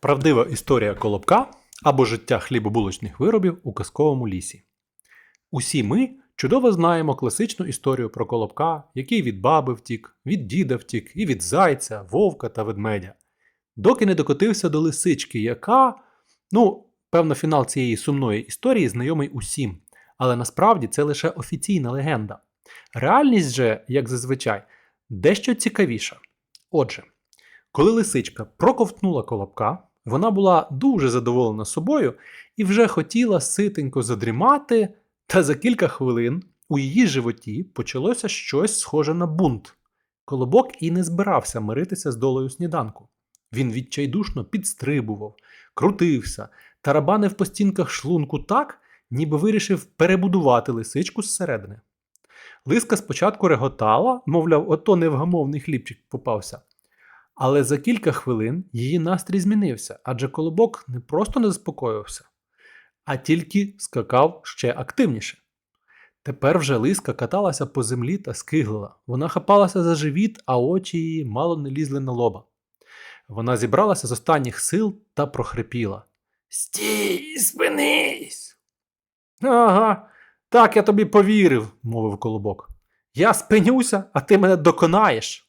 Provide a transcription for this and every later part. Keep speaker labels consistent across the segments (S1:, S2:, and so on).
S1: Правдива історія колобка або життя хлібобулочних виробів у казковому лісі. Усі ми чудово знаємо класичну історію про колобка, який від баби втік, від діда втік, і від зайця, вовка та ведмедя. Доки не докотився до лисички, яка, ну, певно, фінал цієї сумної історії знайомий усім, але насправді це лише офіційна легенда. Реальність же, як зазвичай, дещо цікавіша. Отже, коли лисичка проковтнула колобка, вона була дуже задоволена собою і вже хотіла ситенько задрімати, та за кілька хвилин у її животі почалося щось схоже на бунт. Колобок і не збирався миритися з долею сніданку. Він відчайдушно підстрибував, крутився, тарабанив по стінках шлунку так, ніби вирішив перебудувати лисичку зсередини. Лиска спочатку реготала, мовляв, ото невгамовний хлібчик попався. Але за кілька хвилин її настрій змінився, адже колобок не просто не заспокоївся, а тільки скакав ще активніше. Тепер вже лиска каталася по землі та скиглила. Вона хапалася за живіт, а очі її мало не лізли на лоба. Вона зібралася з останніх сил та прохрипіла. Стій, спинись. Ага, так я тобі повірив, мовив колобок. Я спинюся, а ти мене доконаєш.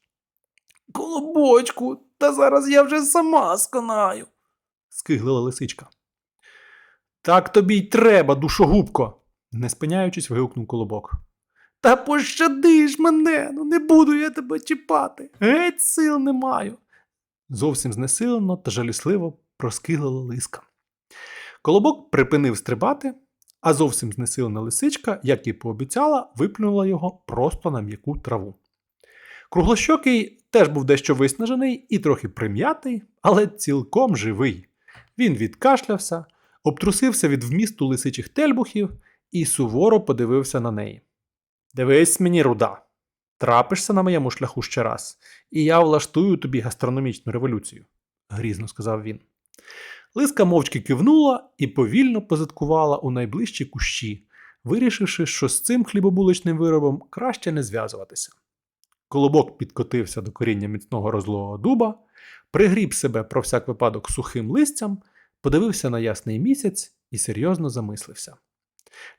S1: Колобочку, та зараз я вже сама сконаю, скиглила лисичка. Так тобі й треба, душогубко, не спиняючись, вигукнув колобок. Та пощади ж мене, ну не буду я тебе чіпати. Геть сил не маю. Зовсім знесилено та жалісливо проскиглила лиска. Колобок припинив стрибати, а зовсім знесилена лисичка, як і пообіцяла, виплюнула його просто на м'яку траву. Круглощокий теж був дещо виснажений і трохи прим'ятий, але цілком живий. Він відкашлявся, обтрусився від вмісту лисичих тельбухів і суворо подивився на неї. Дивись мені, руда, трапишся на моєму шляху ще раз, і я влаштую тобі гастрономічну революцію, грізно сказав він. Лиска мовчки кивнула і повільно позадкувала у найближчі кущі, вирішивши, що з цим хлібобулочним виробом краще не зв'язуватися. Колобок підкотився до коріння міцного розлогого дуба, пригріб себе про всяк випадок сухим листям, подивився на ясний місяць і серйозно замислився.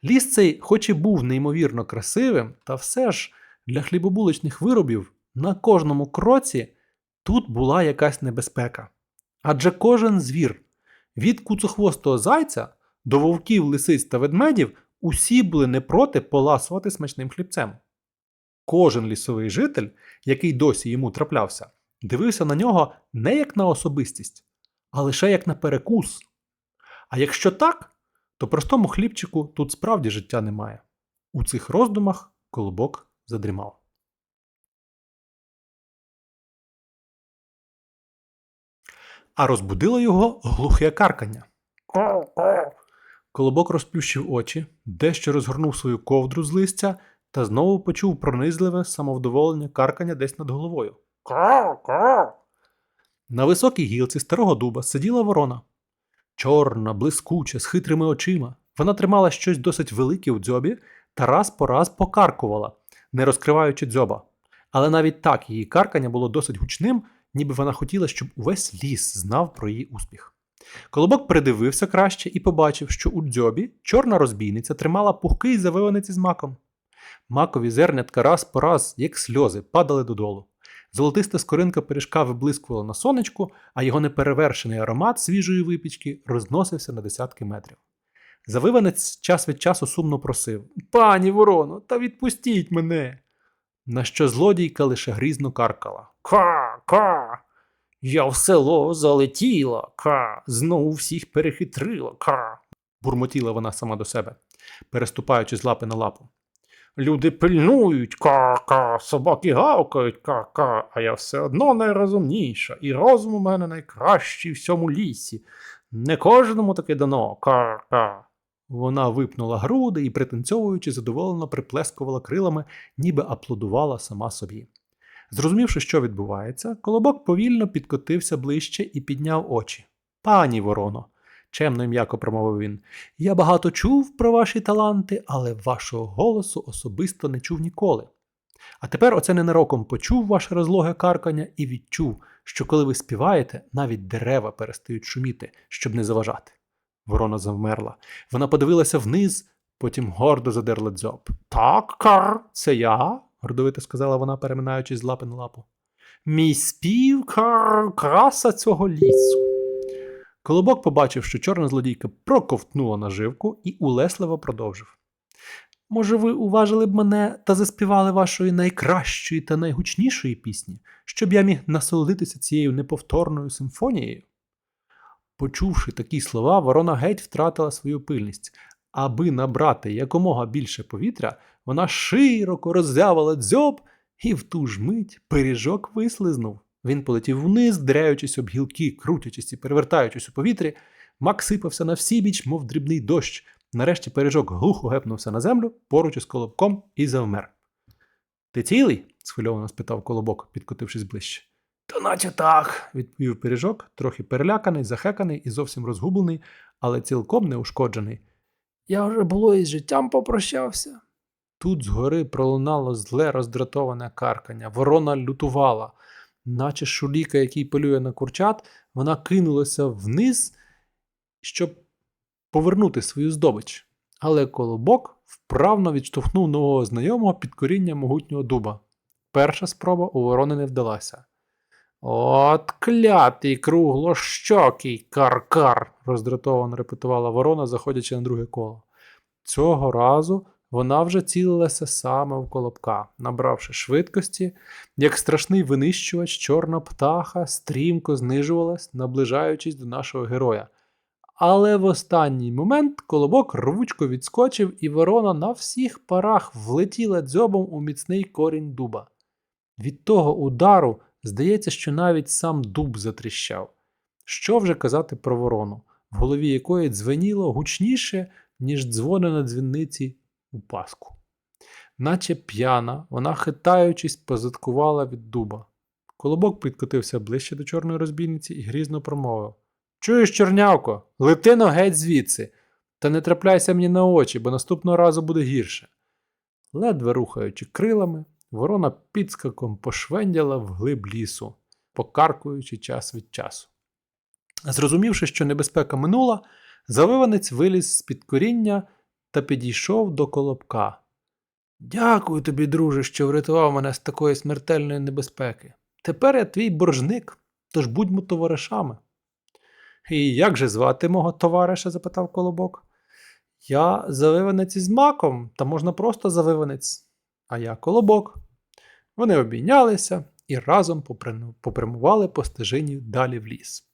S1: Ліс цей, хоч і був неймовірно красивим, та все ж для хлібобулочних виробів на кожному кроці тут була якась небезпека. Адже кожен звір, від куцохвостого зайця до вовків, лисиць та ведмедів, усі були не проти поласувати смачним хлібцем. Кожен лісовий житель, який досі йому траплявся, дивився на нього не як на особистість, а лише як на перекус. А якщо так, то простому хлібчику тут справді життя немає. У цих роздумах колобок задрімав. А розбудило його глухе каркання. Колобок розплющив очі, дещо розгорнув свою ковдру з листя та знову почув пронизливе самовдоволення каркання десь над головою. На високій гілці старого дуба сиділа ворона. Чорна, блискуча, з хитрими очима. Вона тримала щось досить велике у дзьобі та раз по раз покаркувала, не розкриваючи дзьоба. Але навіть так її каркання було досить гучним, ніби вона хотіла, щоб увесь ліс знав про її успіх. Колобок придивився краще і побачив, що у дзьобі чорна розбійниця тримала пухкий завиванець із маком. Макові зернятка раз по раз, як сльози, падали додолу. Золотиста скоринка пиріжка виблискувала на сонечку, а його неперевершений аромат свіжої випічки розносився на десятки метрів. Завиванець час від часу сумно просив Пані вороно, та відпустіть мене. На що злодійка лише грізно каркала. Ка, ка. Я в село залетіла, ка, знову всіх перехитрила, ка. бурмотіла вона сама до себе, переступаючи з лапи на лапу. Люди пильнують, ка-ка, собаки гавкають, ка-ка, а я все одно найрозумніша, і розум у мене найкращий в всьому лісі. Не кожному таке дано, ка-ка. Вона випнула груди і, пританцьовуючи, задоволено приплескувала крилами, ніби аплодувала сама собі. Зрозумівши, що відбувається, колобок повільно підкотився ближче і підняв очі. Пані вороно, чемно і м'яко промовив він. Я багато чув про ваші таланти, але вашого голосу особисто не чув ніколи. А тепер оце ненароком почув ваше розлоге каркання і відчув, що коли ви співаєте, навіть дерева перестають шуміти, щоб не заважати. Ворона завмерла. Вона подивилася вниз, потім гордо задерла дзьоб. Так, кар, це я, гордовито сказала вона, переминаючись з лапи на лапу. Мій спів кар, краса цього лісу. Колобок побачив, що чорна злодійка проковтнула наживку і улесливо продовжив. Може, ви уважили б мене та заспівали вашої найкращої та найгучнішої пісні, щоб я міг насолодитися цією неповторною симфонією? Почувши такі слова, ворона геть втратила свою пильність. Аби набрати якомога більше повітря, вона широко роззявила дзьоб, і в ту ж мить пиріжок вислизнув. Він полетів вниз, дряючись об гілки, крутячись і перевертаючись у повітрі, мак сипався на всі біч, мов дрібний дощ. Нарешті пиріжок глухо гепнувся на землю поруч із колобком і завмер. Ти цілий? схвильовано спитав колобок, підкотившись ближче. Та наче так, відповів пиріжок, трохи переляканий, захеканий і зовсім розгублений, але цілком неушкоджений. Я вже було із життям попрощався. Тут згори пролунало зле роздратоване каркання. Ворона лютувала, наче шуліка, який полює на курчат, вона кинулася вниз, щоб повернути свою здобич. Але колобок вправно відштовхнув нового знайомого під коріння могутнього дуба. Перша спроба у ворони не вдалася. От клятий круглощокий кар-кар, роздратовано репетувала ворона, заходячи на друге коло. Цього разу вона вже цілилася саме в колобка, набравши швидкості, як страшний винищувач, чорна птаха стрімко знижувалась, наближаючись до нашого героя. Але в останній момент колобок рвучко відскочив, і ворона на всіх парах влетіла дзьобом у міцний корінь дуба. Від того удару здається, що навіть сам дуб затріщав. Що вже казати про ворону, в голові якої дзвеніло гучніше, ніж дзвони на дзвінниці у паску. Наче п'яна, вона, хитаючись, позадкувала від дуба. Колобок підкотився ближче до чорної розбійниці і грізно промовив Чуєш, чорнявко, лети но геть звідси, та не трапляйся мені на очі, бо наступного разу буде гірше. Ледве рухаючи крилами, ворона підскаком пошвендяла вглиб лісу, покаркуючи час від часу. Зрозумівши, що небезпека минула, завиванець виліз з під коріння та підійшов до колобка. Дякую тобі, друже, що врятував мене з такої смертельної небезпеки. Тепер я твій боржник, тож будьмо товаришами. І як же звати мого товариша? запитав колобок. Я завиванець із маком, та можна просто завиванець, а я колобок. Вони обійнялися і разом попрямували по стежині далі в ліс.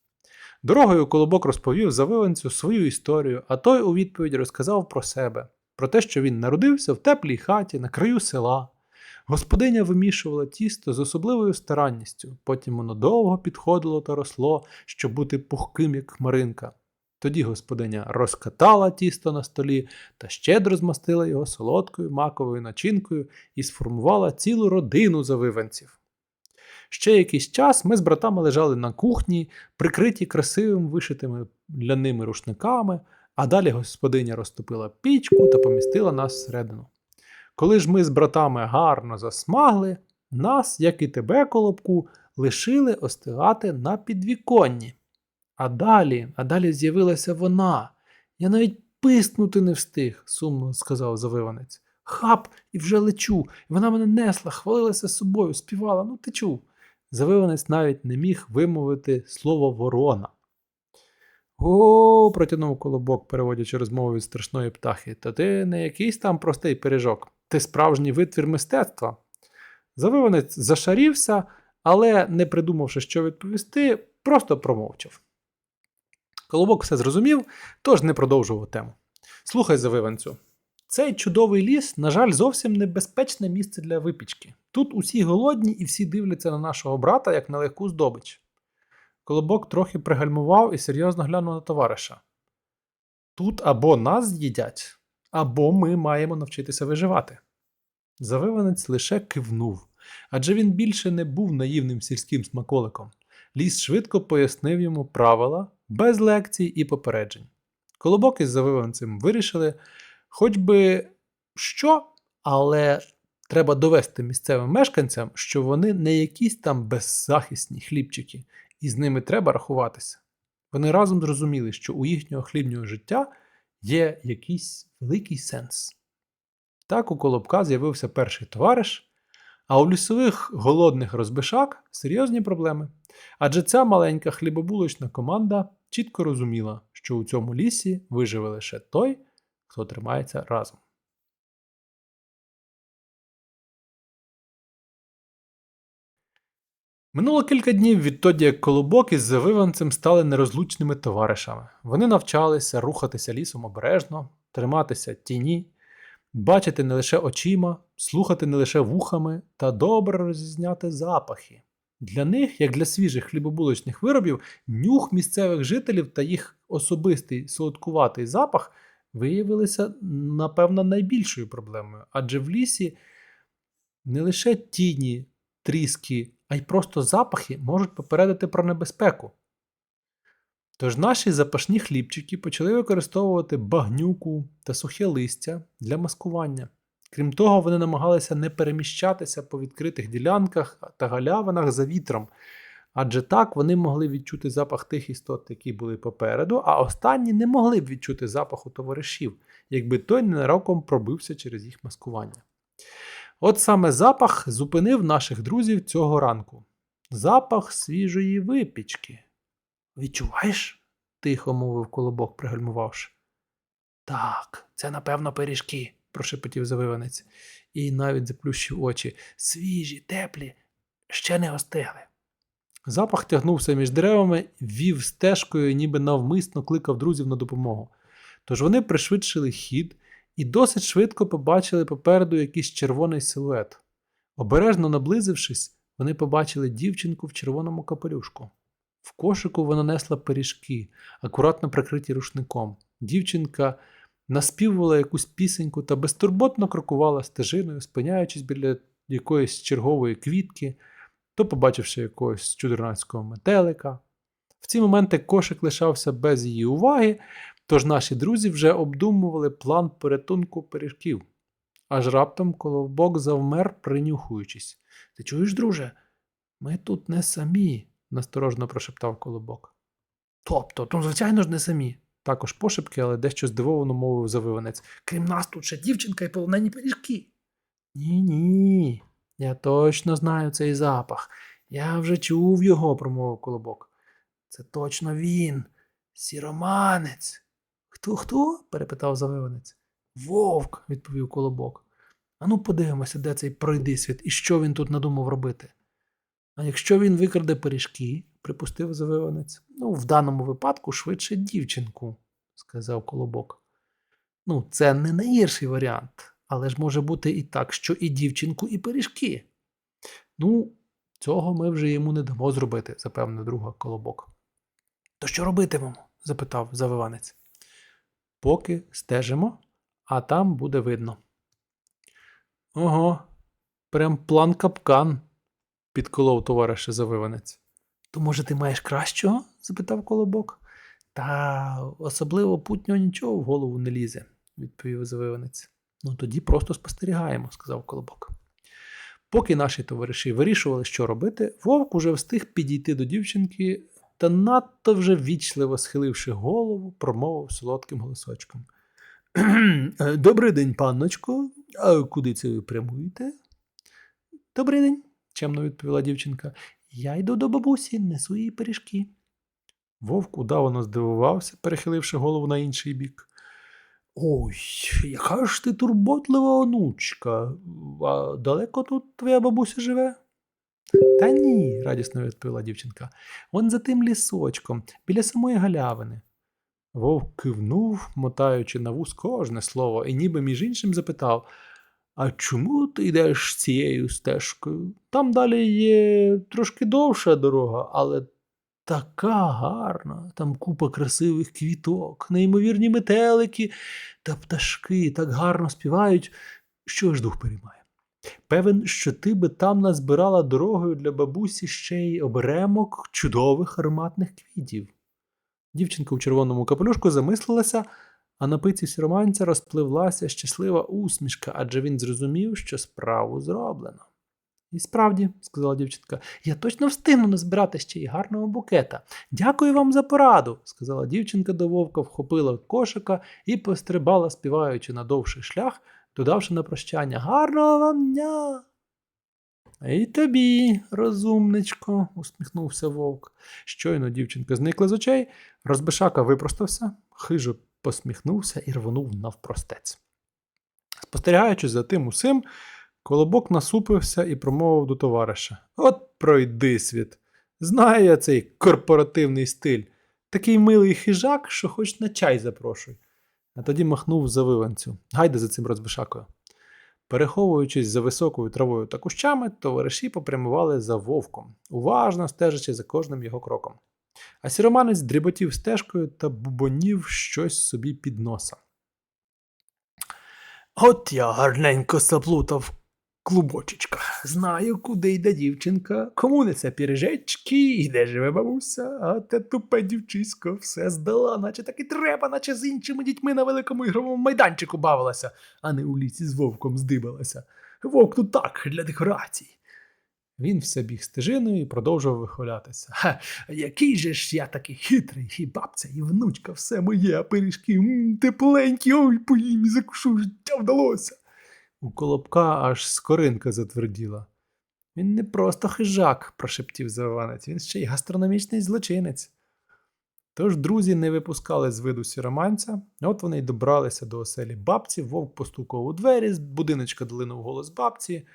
S1: Дорогою колобок розповів завиванцю свою історію, а той у відповідь розказав про себе, про те, що він народився в теплій хаті на краю села. Господиня вимішувала тісто з особливою старанністю, потім воно довго підходило та росло, щоб бути пухким, як хмаринка. Тоді господиня розкатала тісто на столі та щедро змастила його солодкою маковою начинкою і сформувала цілу родину завиванців. Ще якийсь час ми з братами лежали на кухні, прикриті красивим вишитими ляними рушниками, а далі господиня розтопила пічку та помістила нас всередину. Коли ж ми з братами гарно засмагли, нас, як і тебе, колобку, лишили остигати на підвіконні. А далі, а далі з'явилася вона. Я навіть писнути не встиг, сумно сказав завиванець. Хап, і вже лечу. Вона мене несла, хвалилася собою, співала, ну ти чув. Завиванець навіть не міг вимовити слово ворона. О, протягнув колобок, переводячи розмову від страшної птахи. Та ти не якийсь там простий пиріжок, ти справжній витвір мистецтва. Завиванець зашарівся, але, не придумавши, що відповісти, просто промовчав. Колобок все зрозумів, тож не продовжував тему. Слухай, завиванцю, цей чудовий ліс, на жаль, зовсім небезпечне місце для випічки. Тут усі голодні і всі дивляться на нашого брата як на легку здобич. Колобок трохи пригальмував і серйозно глянув на товариша. Тут або нас з'їдять, або ми маємо навчитися виживати. Завиванець лише кивнув, адже він більше не був наївним сільським смаколиком. Ліс швидко пояснив йому правила, без лекцій і попереджень. Колобок із завиванцем вирішили, хоч би що, але Треба довести місцевим мешканцям, що вони не якісь там беззахисні хлібчики, і з ними треба рахуватися. Вони разом зрозуміли, що у їхнього хлібного життя є якийсь великий сенс. Так у Колобка з'явився перший товариш, а у лісових голодних розбишак серйозні проблеми. Адже ця маленька хлібобулочна команда чітко розуміла, що у цьому лісі виживе лише той, хто тримається разом. Минуло кілька днів відтоді, як Колобок із завиванцем стали нерозлучними товаришами. Вони навчалися рухатися лісом обережно, триматися тіні, бачити не лише очима, слухати не лише вухами та добре розрізняти запахи. Для них, як для свіжих хлібобулочних виробів, нюх місцевих жителів та їх особистий солодкуватий запах виявилися, напевно, найбільшою проблемою, адже в лісі не лише тіні, тріски, а й просто запахи можуть попередити про небезпеку. Тож наші запашні хлібчики почали використовувати багнюку та сухе листя для маскування. Крім того, вони намагалися не переміщатися по відкритих ділянках та галявинах за вітром, адже так вони могли відчути запах тих істот, які були попереду, а останні не могли б відчути запаху товаришів, якби той ненароком пробився через їх маскування. От саме запах зупинив наших друзів цього ранку. Запах свіжої випічки. Відчуваєш? тихо мовив колобок, пригальмувавши. Так, це напевно пиріжки, прошепотів завиванець, і навіть заплющив очі. Свіжі, теплі, ще не остигли. Запах тягнувся між деревами, вів стежкою, ніби навмисно кликав друзів на допомогу. Тож вони пришвидшили хід і досить швидко побачили попереду якийсь червоний силует. Обережно наблизившись, вони побачили дівчинку в червоному капелюшку. В кошику вона несла пиріжки, акуратно прикриті рушником. Дівчинка наспівувала якусь пісеньку та безтурботно крокувала стежиною, спиняючись біля якоїсь чергової квітки, то побачивши якогось чудернацького метелика. В ці моменти кошик лишався без її уваги, тож наші друзі вже обдумували план порятунку пиріжків. Аж раптом коловбок завмер, принюхуючись. Ти чуєш, друже? Ми тут не самі, насторожно прошептав колобок. Тобто, то, звичайно ж, не самі. Також пошепки, але дещо здивовано мовив завиванець. Крім нас тут ще дівчинка і полонені пиріжки. Ні, ні. Я точно знаю цей запах. Я вже чув його, промовив колобок. Це точно він, сіроманець. Хто хто? перепитав завиванець. Вовк, відповів колобок. Ану подивимося, де цей пройдисвіт і що він тут надумав робити. А якщо він викраде пиріжки, припустив завиванець, ну, в даному випадку швидше дівчинку, сказав колобок. Ну, це не найгірший варіант, але ж може бути і так, що і дівчинку, і пиріжки. Ну, цього ми вже йому не дамо зробити, запевнив друга колобок. То що робитимемо? запитав завиванець. Поки стежимо, а там буде видно. Ого, прям план капкан, підколов товариша завиванець. То, може, ти маєш кращого? запитав колобок. Та особливо путнього нічого в голову не лізе, відповів завиванець. Ну тоді просто спостерігаємо, сказав колобок. Поки наші товариші вирішували, що робити, вовк уже встиг підійти до дівчинки та надто вже вічливо схиливши голову, промовив солодким голосочком. Добрий день, панночко. А куди це ви прямуєте? Добрий день, чемно відповіла дівчинка. Я йду до бабусі, несу їй пиріжки. Вовк удавано здивувався, перехиливши голову на інший бік. Ой, яка ж ти турботлива онучка. А далеко тут твоя бабуся живе? Та ні, радісно відповіла дівчинка. Вон за тим лісочком, біля самої галявини. Вовк кивнув, мотаючи на вуз кожне слово, і ніби між іншим запитав А чому ти йдеш цією стежкою? Там далі є трошки довша дорога, але така гарна, там купа красивих квіток, неймовірні метелики та пташки так гарно співають, що аж дух переймає. Певен, що ти би там назбирала дорогою для бабусі ще й оберемок чудових ароматних квітів. Дівчинка у червоному капелюшку замислилася, а на пиці сіроманця розпливлася щаслива усмішка, адже він зрозумів, що справу зроблено. І справді, сказала дівчинка, я точно встигну назбирати ще й гарного букета. Дякую вам за пораду, сказала дівчинка до вовка, вхопила кошика і пострибала, співаючи на довший шлях, додавши на прощання гарного вам дня. І тобі, розумничко, усміхнувся вовк. Щойно дівчинка зникла з очей, розбишака випростався, хижо посміхнувся і рвонув навпростець. Спостерігаючи за тим усім, колобок насупився і промовив до товариша: От пройди світ. Знаю я цей корпоративний стиль. Такий милий хижак, що хоч на чай запрошуй. А тоді махнув за виванцю. Гайде за цим розбишакою. Переховуючись за високою травою та кущами, товариші попрямували за вовком, уважно стежачи за кожним його кроком. А сіроманець дріботів стежкою та бубонів щось собі під носа. От я гарненько заплутав клубочечка. Знаю, куди йде дівчинка, кому несе піріжечки і де живе бабуся, а те тупе дівчисько все здала, наче так і треба, наче з іншими дітьми на великому ігровому майданчику бавилася, а не у лісі з вовком здибалася. Вовк тут так, для декорацій. Він все біг стежиною і продовжував вихвалятися. Ха, який же ж я такий хитрий, і бабця, і внучка, все моє, а пиріжки м, тепленькі, ой, поїм і закушу, життя вдалося. У колобка аж скоринка затверділа. Він не просто хижак, прошептів завиванець, він ще й гастрономічний злочинець. Тож друзі не випускали з виду сіроманця, от вони й добралися до оселі бабці, вовк постукав у двері, з будиночка долинув голос бабці.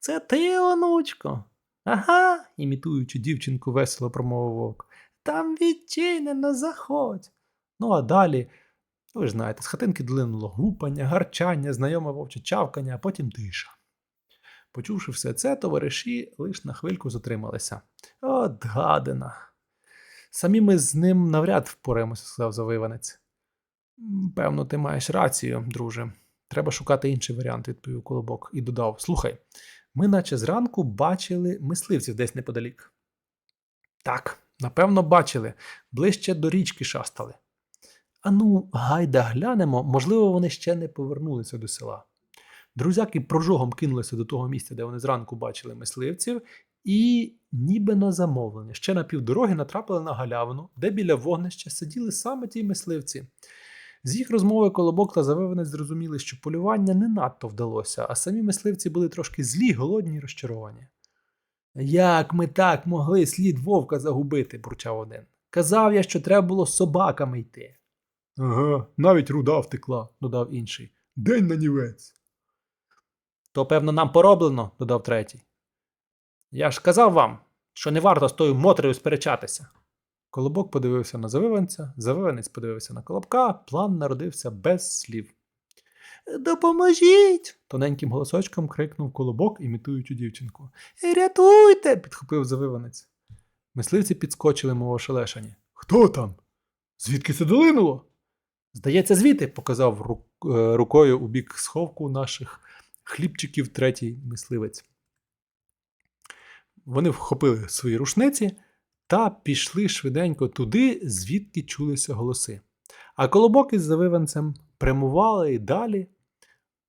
S1: Це ти, онучко? Ага, імітуючи дівчинку, весело промовив вовк. Там відчинено, заходь. Ну, а далі, ви ж знаєте, з хатинки долинуло гупання, гарчання, знайоме вовче чавкання, а потім тиша. Почувши все це, товариші лиш на хвильку затрималися. От гадина. Самі ми з ним навряд впораємося, сказав завиванець. Певно, ти маєш рацію, друже. Треба шукати інший варіант, відповів Колобок і додав: Слухай, ми наче зранку бачили мисливців десь неподалік. Так, напевно, бачили, ближче до річки шастали. Ану, гайда глянемо, можливо, вони ще не повернулися до села. Друзяки прожогом кинулися до того місця, де вони зранку бачили мисливців, і ніби на замовлення, ще на півдороги натрапили на галявину, де біля вогнища сиділи саме ті мисливці. З їх розмови Колобок та Завиванець зрозуміли, що полювання не надто вдалося, а самі мисливці були трошки злі, голодні й розчаровані. Як ми так могли слід вовка загубити, бурчав один. Казав я, що треба було з собаками йти. Ага, навіть руда втекла, додав інший. День на нівець. То, певно, нам пороблено, додав третій. Я ж казав вам, що не варто з тою мотрею сперечатися. Колобок подивився на завиванця, завиванець подивився на колобка, план народився без слів. Допоможіть! тоненьким голосочком крикнув колобок, імітуючи дівчинку. Рятуйте! підхопив завиванець. Мисливці підскочили, мов ошелешені. Хто там? Звідки це долинуло? Здається, звідти, показав е, рукою у бік сховку наших хлібчиків третій мисливець. Вони вхопили свої рушниці та пішли швиденько туди, звідки чулися голоси. А колобок із завиванцем прямували і далі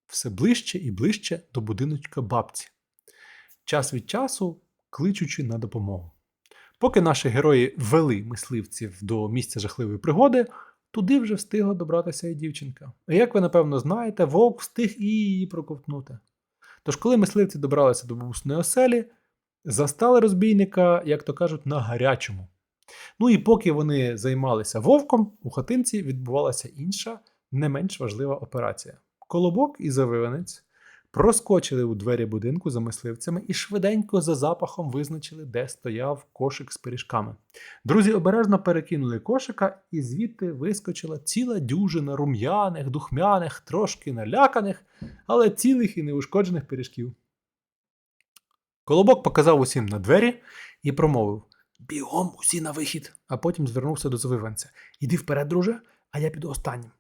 S1: все ближче і ближче до будиночка бабці, час від часу кличучи на допомогу. Поки наші герої вели мисливців до місця жахливої пригоди, туди вже встигла добратися і дівчинка. І як ви напевно знаєте, вовк встиг і її проковтнути. Тож, коли мисливці добралися до бабусної оселі, застали розбійника, як то кажуть, на гарячому. Ну і поки вони займалися вовком, у хатинці відбувалася інша, не менш важлива операція. Колобок і завиванець проскочили у двері будинку за мисливцями і швиденько за запахом визначили, де стояв кошик з пиріжками. Друзі обережно перекинули кошика, і звідти вискочила ціла дюжина рум'яних, духмяних, трошки наляканих, але цілих і неушкоджених пиріжків. Колобок показав усім на двері і промовив: Бігом усі на вихід, а потім звернувся до завиванця. Іди вперед, друже, а я піду останнім.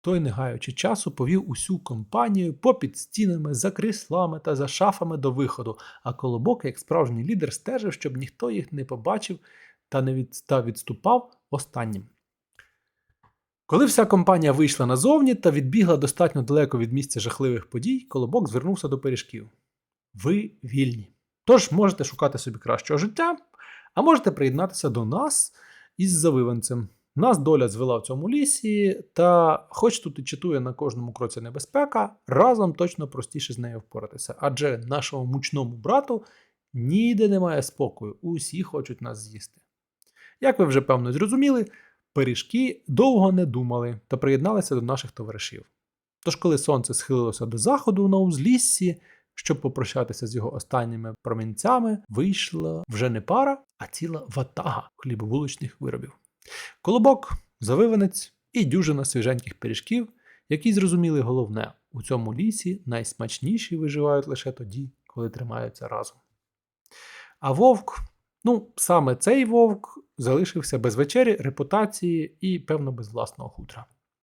S1: Той, не гаючи часу, повів усю компанію попід стінами, за кріслами та за шафами до виходу, а колобок, як справжній лідер, стежив, щоб ніхто їх не побачив та не від... та відступав останнім. Коли вся компанія вийшла назовні та відбігла достатньо далеко від місця жахливих подій, колобок звернувся до пиріжків. Ви вільні. Тож можете шукати собі кращого життя, а можете приєднатися до нас із завиванцем. Нас доля звела в цьому лісі, та хоч тут і читує на кожному кроці небезпека, разом точно простіше з нею впоратися. Адже нашому мучному брату ніде немає спокою, усі хочуть нас з'їсти. Як ви вже певно зрозуміли, пиріжки довго не думали та приєдналися до наших товаришів. Тож, коли сонце схилилося до заходу на узліссі, щоб попрощатися з його останніми промінцями, вийшла вже не пара, а ціла ватага хлібобулочних виробів. Колобок, завиванець і дюжина свіженьких пиріжків, які зрозуміли головне: у цьому лісі найсмачніші виживають лише тоді, коли тримаються разом. А вовк, ну, саме цей вовк залишився без вечері, репутації і, певно, без власного хутра.